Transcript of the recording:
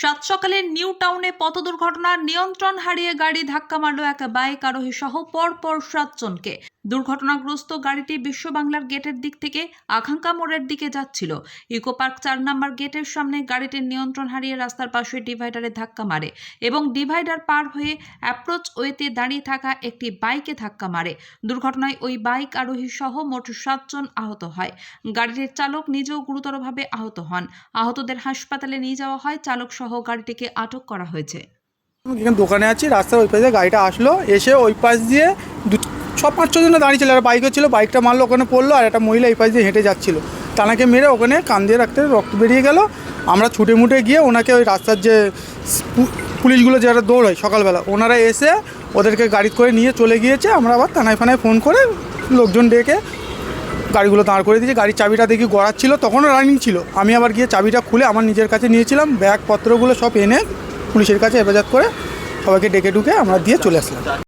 সাত সকালে নিউ টাউনে পথ দুর্ঘটনার নিয়ন্ত্রণ হারিয়ে গাড়ি ধাক্কা মারল এক বাইক আরোহী সহ পরপর সাতজনকে দুর্ঘটনাগ্রস্ত গাড়িটি বিশ্ব বাংলার গেটের দিক থেকে আকাঙ্ক্ষা মোড়ের দিকে যাচ্ছিল। ইকো পার্ক চার নম্বর গেটের সামনে গাড়িটির নিয়ন্ত্রণ হারিয়ে রাস্তার পাশে ডিভাইডারে ধাক্কা মারে এবং ডিভাইডার পার হয়ে অ্যাপ্রোচ ওয়েতে দাঁড়িয়ে থাকা একটি বাইকে ধাক্কা মারে। দুর্ঘটনায় ওই বাইক আরোহী সহ মোট সাতজন আহত হয়। গাড়িটির চালক নিজেও গুরুতরভাবে আহত হন। আহতদের হাসপাতালে নিয়ে যাওয়া হয় চালক সহ গাড়িটিকে আটক করা হয়েছে। দোকানে আছি, রাস্তার ওই পাশে গাড়িটা আসলো, এসে ওই পাশ দিয়ে ছ পাঁচ, ছজন দাঁড়িয়ে ছিল আর বাইকও ছিল, বাইকটা মারলো, ওখানে পড়ল, আর একটা মহিলা এই পাশ দিয়ে হেঁটে যাচ্ছিল। তানাকে মেরে ওখানে কান দিয়ে রাখতে রক্ত বেরিয়ে গেল। আমরা ছুটে মুটে গিয়ে ওনাকে ওই রাস্তার যে পুলিশগুলো যারা দৌড়ায় সকালবেলা, ওনারা এসে ওদেরকে গাড়ি করে নিয়ে চলে গিয়েছে। আমরা আবার থানায় ফানায় ফোন করে লোকজন ডেকে গাড়িগুলো দাঁড় করে দিয়েছে, গাড়ির চাবিটা দেখি গড়াচ্ছিল, তখনও রানিং ছিল। আমি আবার গিয়ে চাবিটা খুলে আমার নিজের কাছে নিয়েছিলাম, ব্যাগপত্রগুলো সব এনে পুলিশের কাছে হেফাজত করে সবাইকে ডেকে ডুকে আমরা দিয়ে চলে আসলাম।